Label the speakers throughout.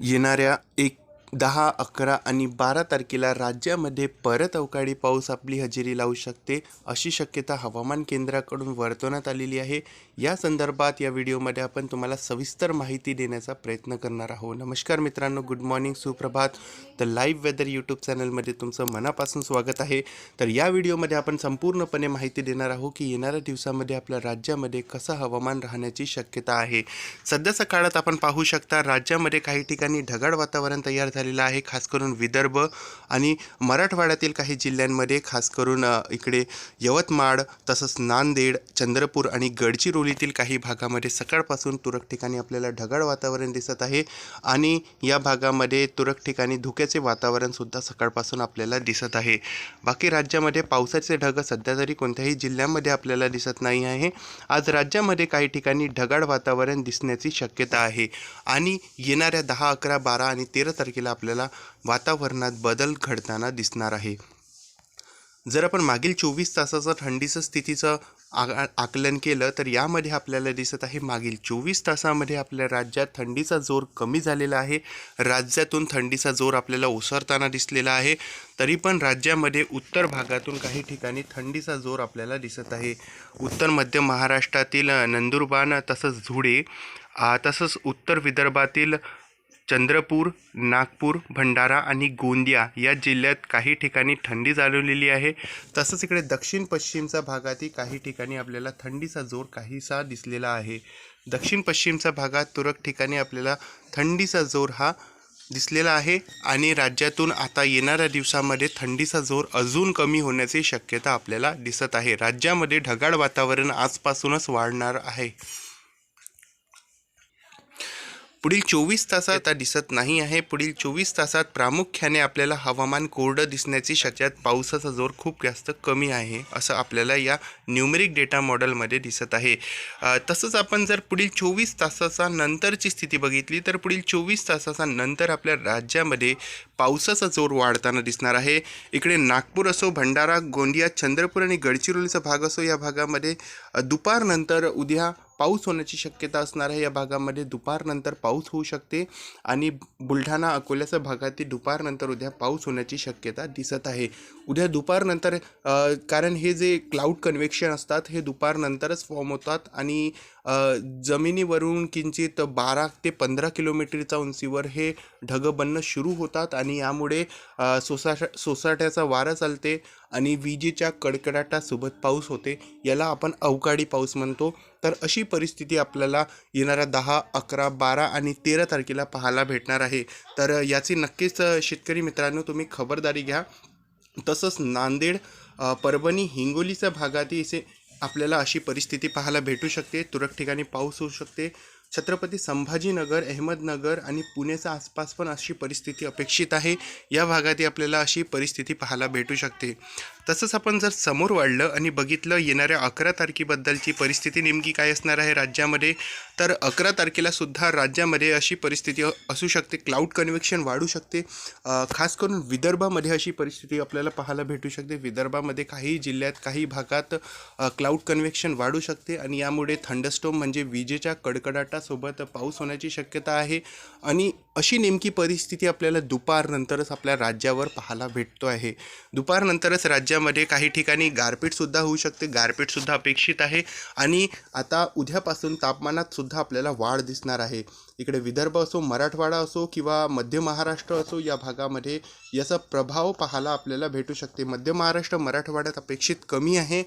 Speaker 1: येणाऱ्या एक दहा अकरा आणि बारा तारखेला राज्यामध्ये परत अवकाळी पाऊस आपली हजेरी लावू शकते अशी शक्यता हवामान केंद्राकडून वर्तवण्यात आलेली आहे. या संदर्भात या व्हिडिओमध्ये आपण तुम्हाला सविस्तर माहिती देण्याचा प्रयत्न करणार आहोत. नमस्कार मित्रांनो गुड मॉर्निंग सुप्रभात. तर लाईव्ह वेदर यूट्यूब चॅनलमध्ये तुमचं मनापासून स्वागत आहे. तर या व्हिडिओमध्ये आपण संपूर्णपणे माहिती देणार आहोत की येणाऱ्या दिवसामध्ये आपल्या राज्यामध्ये कसं हवामान राहण्याची शक्यता आहे. सध्याच्या काळात आपण पाहू शकता राज्यामध्ये काही ठिकाणी ढगाळ वातावरण तयार झालेला आहे खास करून विदर्भ आणि मराठवाड्यातील काही जिल्ह्यांमध्ये खास करून इकडे यवतमाळ तसंच नांदेड चंद्रपूर आणि गडचिरोलीतील काही भागामध्ये सकाळपासून तुरळक ठिकाणी आपल्याला ढगाळ वातावरण दिसत आहे आणि या भागामध्ये तुरळक ठिकाणी धुक्याचे वातावरणसुद्धा सकाळपासून आपल्याला दिसत आहे. बाकी राज्यामध्ये पावसाचे ढग सध्या तरी कोणत्याही जिल्ह्यामध्ये आपल्याला दिसत नाही आहे. आज राज्यामध्ये काही ठिकाणी ढगाळ वातावरण दिसण्याची शक्यता आहे आणि येणाऱ्या दहा अकरा बारा आणि तेरा तारखेला आपल्याला वातावरणात बदल घडताना दिसणार आहे. जर आपण मागील चोवीस तासाचं थंडीचं स्थितीचं आ आकलन केलं तर यामध्ये आपल्याला दिसत आहे मागील चोवीस तासामध्ये आपल्या राज्यात थंडीचा जोर कमी झालेला आहे. राज्यातून थंडीचा जोर आपल्याला ओसरताना दिसलेला आहे. तरी पण राज्यामध्ये उत्तर भागातून काही ठिकाणी थंडीचा जोर आपल्याला दिसत आहे. उत्तर मध्य महाराष्ट्रातील नंदुरबान नंदुरबार तसंच धुळे तसंच उत्तर विदर्भातील चंद्रपूर नागपूर भंडारा आणि गोंदिया या जिल्ह्यात काही ठिकाणी थंडी जाणवलेली आहे. तसंच इकडे दक्षिण पश्चिमच्या भागातही काही ठिकाणी आपल्याला थंडीचा जोर काहीसा दिसलेला आहे. दक्षिण पश्चिमच्या भागात तुरळक ठिकाणी आपल्याला थंडीचा जोर हा दिसलेला आहे आणि राज्यातून आता येणाऱ्या दिवसामध्ये थंडीचा जोर अजून कमी होण्याची शक्यता आपल्याला दिसत आहे. राज्यामध्ये ढगाळ वातावरण आजपासूनच वाढणार आहे. पुढील चोवीस तासात आता दिसत नाही आहे. पुढील चोवीस तासात प्रामुख्याने आपल्याला हवामान कोरडं दिसण्याची शक्यता पावसाचा जोर खूप जास्त कमी आहे असं आपल्याला या न्यूमेरिक डेटा मॉडेलमध्ये दिसत आहे. तसंच आपण जर पुढील चोवीस तासाचा नंतरची स्थिती बघितली तर पुढील चोवीस तासाचा नंतर आपल्या राज्यामध्ये पावसाचा जोर वाढताना दिसणार आहे. इकडे नागपूर असो भंडारा गोंदिया चंद्रपूर आणि गडचिरोलीचा भाग असो या भागामध्ये दुपारनंतर उद्या पाऊस होण्याची शक्यता असणार आहे या भागामध्ये. दुपारनंतर पाऊस होऊ शकते आणि बुलढाणा अकोल्याच्या भागातील दुपारनंतर उद्या पाऊस होण्याची शक्यता दिसत आहे. उद्या दुपारनंतर कारण हे जे क्लाउड कन्व्हेक्शन असतात हे दुपारनंतरच फॉर्म होतात आणि जमिनीवरून किंचित बारा ते पंधरा किलोमीटरच्या उंचीवर हे ढग बनणं सुरू होतात आणि यामुळे सोसाट्या सोसा सोसाट्याचा वारा चालते आणि विजेच्या कडकडाटासोबत पाऊस होते याला आपण अवकाळी पाऊस म्हणतो. तर अशी परिस्थिती आपल्याला येणाऱ्या दहा अकरा बारा आणि तेरा तारखेला पाहायला भेटणार आहे. तर याची नक्कीच शेतकरी मित्रांनो तुम्ही खबरदारी घ्या. तसंच नांदेड परभणी हिंगोलीच्या भागातही असे आपल्याला अशी परिस्थिती पाहायला भेटू शकते. तुरळक ठिकाणी पाऊस होऊ शकते. छत्रपती संभाजीनगर अहमदनगर आणि पुण्याचा आसपास पण अशी परिस्थिती अपेक्षित आहे. या भागातही आपल्याला अशी परिस्थिती पाहायला भेटू शकते. तसंच आपण जर समोर वाढलं आणि बघितलं येणाऱ्या अकरा तारखेबद्दलची परिस्थिती नेमकी काय असणार आहे राज्यामध्ये तर अकरा तारखेला सुद्धा राज्यामध्ये अशी परिस्थिती असू शकते क्लाउड कन्व्हेक्शन वाढू शकते. खास करून विदर्भामध्ये अशी परिस्थिती आपल्याला पाहायला भेटू शकते. विदर्भामध्ये काही जिल्ह्यात काही भागात क्लाउड कन्व्हेक्शन वाढू शकते आणि यामुळे थंडस्टोम म्हणजे विजेच्या कडकडाटासोबत पाऊस होण्याची शक्यता आहे. आणि अशी नेमकी परिस्थिती आपल्याला दुपारनंतरच आपल्या राज्यावर पाहायला भेटतो आहे. दुपारनंतरच राज्यामध्ये काही ठिकाणी गारपीटसुद्धा होऊ शकते. गारपीटसुद्धा अपेक्षित आहे. आणि आता उद्यापासून तापमानातसुद्धा आपल्याला वाढ दिसणार आहे. इकडे विदर्भ असो मराठवाडा असो किंवा मध्य महाराष्ट्र असो या भागामध्ये याचा प्रभाव पाहायला आपल्याला भेटू शकते. मध्य महाराष्ट्र मराठवाड्यात अपेक्षित कमी आहे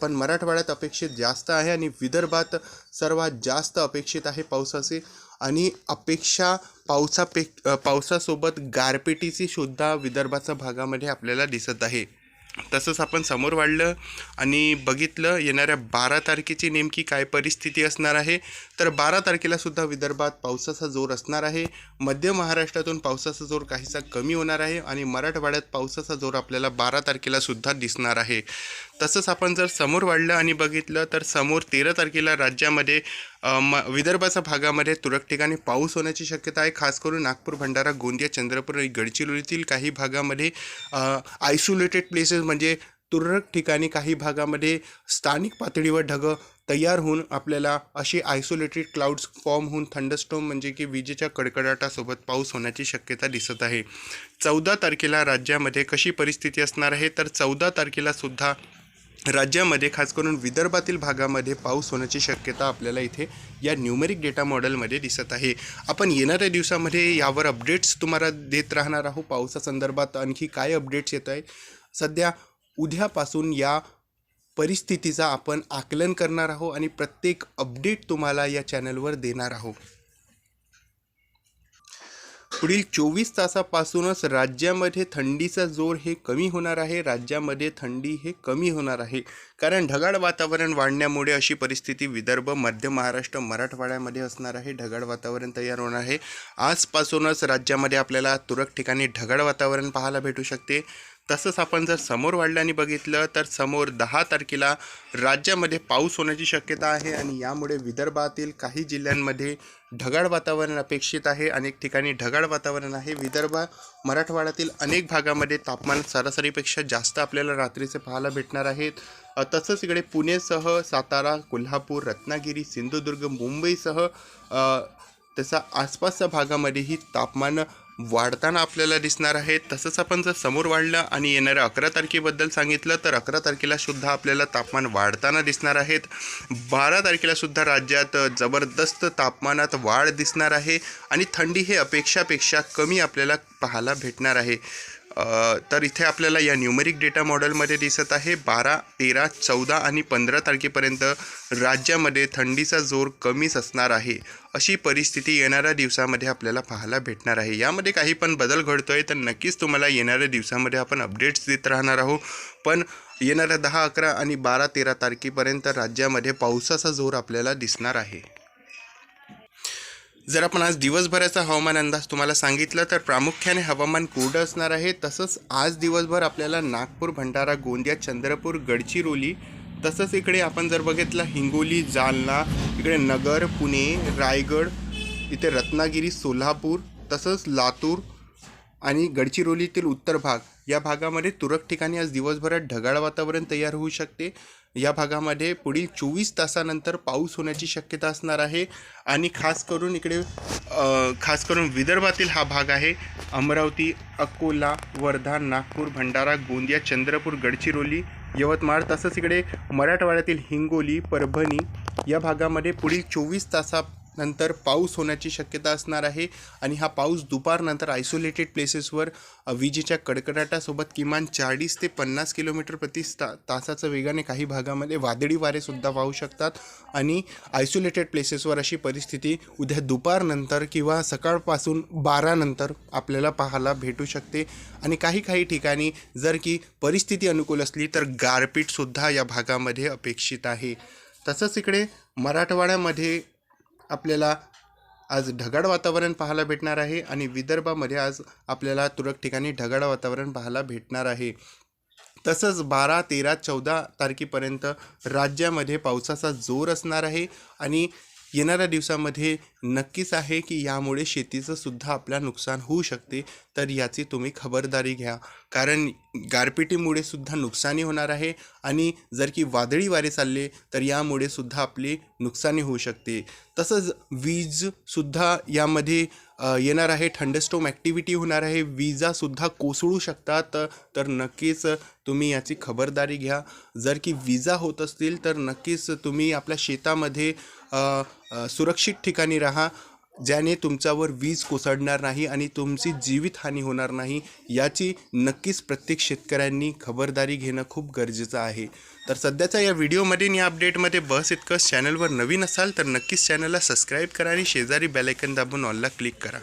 Speaker 1: पण मराठवाड्यात अपेक्षित जास्त आहे आणि विदर्भात सर्वात जास्त अपेक्षित आहे पावसाचे. आणि अपेक्षा पावसापे पावसासोबत गारपिटीची सुद्धा विदर्भाच्या भागामध्ये आपल्याला दिसत आहे. तसंच आपण समोर वाढलं आणि बघितलं येणाऱ्या बारा तारखेची नेमकी काय परिस्थिती असणार आहे तर बारा तारखेलासुद्धा विदर्भात पावसाचा जोर असणार आहे. मध्य महाराष्ट्रातून पावसाचा जोर काहीसा कमी होणार आहे आणि मराठवाड्यात पावसाचा जोर आपल्याला बारा तारखेलासुद्धा दिसणार आहे. तसंच आपण जर समोर वाढलं आणि बघितलं तर समोर तेरा तारखेला राज्यामध्ये म विदर्भाच्या भागामध्ये तुरळक ठिकाणी पाऊस होण्याची शक्यता आहे. खास करून नागपूर भंडारा गोंदिया चंद्रपूर आणि गडचिरोलीतील काही भागामध्ये आयसोलेटेड प्लेसेस म्हणजे तुरळक ठिकाणी काही भागामध्ये स्थानिक पातळीवर ढगं तयार होऊन आपल्याला असे आयसोलेटेड क्लाउड्स फॉर्म होऊन थंडस्टॉम म्हणजे की विजेच्या कडकडाटासोबत पाऊस होण्याची शक्यता दिसत आहे. चौदा तारखेला राज्यामध्ये कशी परिस्थिती असणार आहे? तर चौदा तारखेला सुद्धा राज्यामध्ये खास करून विदर्भातील भागामध्ये पाऊस होण्याची शक्यता आपल्याला इथे या न्यूमेरिक डेटा मॉडेलमध्ये दिसत आहे. आपण येणाऱ्या दिवसामध्ये यावर अपडेट्स तुम्हाला देत राहणार आहोत. पावसासंदर्भात आणखी काय अपडेट्स येत आहे सध्या उद्यापासून या परिस्थितीचा आपण आकलन करणार आहोत आणि प्रत्येक अपडेट तुम्हाला या चॅनलवर देणार आहोत. पुढील चोवीस तासापासूनच राज्यामध्ये थंडीचा जोर हे कमी होणार आहे. राज्यामध्ये थंडी हे कमी होणार आहे. कारण ढगाळ वातावरण वाढण्यामुळे अशी परिस्थिती विदर्भ मध्य महाराष्ट्र मराठवाड्यामध्ये असणार आहे. ढगाळ वातावरण तयार होणार आहे. आजपासूनच राज्यामध्ये आपल्याला तुरळक ठिकाणी ढगाळ वातावरण पाहायला भेटू शकते. तसंच आपण जर समोर वाढल्याने बघितलं तर समोर दहा तारखेला राज्यामध्ये पाऊस होण्याची शक्यता आहे आणि यामुळे विदर्भातील काही जिल्ह्यांमध्ये ढगाळ वातावरण अपेक्षित आहे. अनेक ठिकाणी ढगाळ वातावरण आहे. विदर्भ मराठवाड्यातील अनेक भागामध्ये तापमान सरासरीपेक्षा जास्त आपल्याला रात्रीचे पाहायला भेटणार आहेत. तसंच इकडे पुणेसह सातारा कोल्हापूर रत्नागिरी सिंधुदुर्ग मुंबईसह तसा आसपासच्या भागामध्येही तापमान वाढताना आपल्याला दिसणार आहे. तसंच आपण जर समोर वाढलं आणि येणाऱ्या अकरा तारखेबद्दल सांगितलं तर अकरा तारखेला सुद्धा आपल्याला तापमान वाढताना दिसणार आहेत. बारा तारखेला सुद्धा राज्यात जबरदस्त तापमानात वाढ दिसणार आहे आणि थंडी हे अपेक्षापेक्षा कमी आपल्याला पाहायला भेटणार आहे. तर इथे आपल्याला या न्यूमेरिक डेटा मॉडेलमध्ये दिसत आहे. बारा तेरा चौदा आणि पंधरा तारखेपर्यंत राज्यामध्ये थंडीचा जोर कमीच असणार आहे. अशी परिस्थिती येणाऱ्या दिवसामध्ये आपल्याला पाहायला भेटणार आहे. यामध्ये काही पण बदल घडतो आहे तर नक्कीच तुम्हाला येणाऱ्या दिवसामध्ये आपण अपडेट्स देत राहणार आहोत. पण येणाऱ्या दहा अकरा आणि बारा तेरा तारखेपर्यंत राज्यामध्ये पावसाचा जोर आपल्याला दिसणार आहे. जर आपण आज दिवसभराचा हवामान अंदाज तुम्हाला सांगितलं तर प्रामुख्याने हवामान कोरडं असणार आहे. तसंच आज दिवसभर आपल्याला नागपूर भंडारा गोंदिया चंद्रपूर गडचिरोली तसंच इकडे आपण जर बघितलं हिंगोली जालना इकडे नगर पुणे रायगड इथे रत्नागिरी सोलापूर तसंच लातूर आणि गडचिरोलीतील उत्तर भाग. या भागामध्ये तुरळक ठिकाणी आज दिवसभरात ढगाळ वातावरण तयार होऊ शकते. या भागामध्ये पुढील चोवीस तासानंतर पाऊस होण्याची शक्यता असणार आहे. आणि खास करून इकडे खास करून विदर्भातील हा भाग आहे. अमरावती अकोला वर्धा नागपूर भंडारा गोंदिया चंद्रपूर गडचिरोली यवतमाळ तसंच इकडे मराठवाड्यातील हिंगोली परभणी या भागामध्ये पुढील चोवीस तासा नंतर पाऊस होण्याची शक्यता असणार आहे आणि हा पाऊस दुपारनंतर आयसोलेटेड प्लेसेसवर विजेच्या कडकडाटासोबत किमान चाळीस ते पन्नास किलोमीटर प्रति ता तासाच्या वेगाने काही भागामध्ये वादळी वारेसुद्धा वाहू शकतात. आणि आयसोलेटेड प्लेसेसवर अशी परिस्थिती उद्या दुपारनंतर किंवा सकाळपासून बारानंतर आपल्याला पाहायला भेटू शकते. आणि काही काही ठिकाणी जर की परिस्थिती अनुकूल असली तर गारपीटसुद्धा या भागामध्ये अपेक्षित आहे. तसंच इकडे मराठवाड्यामध्ये आपल्याला आज ढगाळ वातावरण पाहायला भेटणार आहे आणि विदर्भामध्ये आज आपल्याला तुरळक ठिकाणी ढगाळ वातावरण पाहायला भेटणार आहे. तसंच बारा तेरा चौदा तारखेपर्यंत राज्यामध्ये पावसाचा जोर असणार आहे आणि येणाऱ्या दिवसामध्ये नक्कीच आहे की यामुळे शेतीचं सुद्धा आपल्या नुकसान होऊ शकते. तर याची तुम्ही खबरदारी घ्या. कारण गारपिटीमुळे सुद्धा नुकसानी होणार आहे. आणि जर की वादळी वारे चालले तर यामुळे सुद्धा आपली नुकसानी होऊ शकते. तसंच वीजसुद्धा यामध्ये येणार आहे थंडस्टोम ॲक्टिव्हिटी होणार आहे विजासुद्धा कोसळू शकतात. तर नक्कीच तुम्ही याची खबरदारी घ्या. जर की विजा होत असतील तर नक्कीच तुम्ही आपल्या शेतामध्ये सुरक्षित ठिकाणी राहा. ज्याने तुमच्यावर वीज कोसळणार नाही आणि तुमची जीवितहानी होणार नाही याची नक्कीच प्रत्येक शेतकऱ्यांनी खबरदारी घेणं खूप गरजेचं आहे. तर सध्याच्या या व्हिडिओमध्ये आणि या अपडेटमध्ये बस इतकंच. चॅनलवर नवीन असाल तर नक्कीच चॅनलला सबस्क्राईब करा आणि शेजारी बेलायकन दाबून ऑलला क्लिक करा.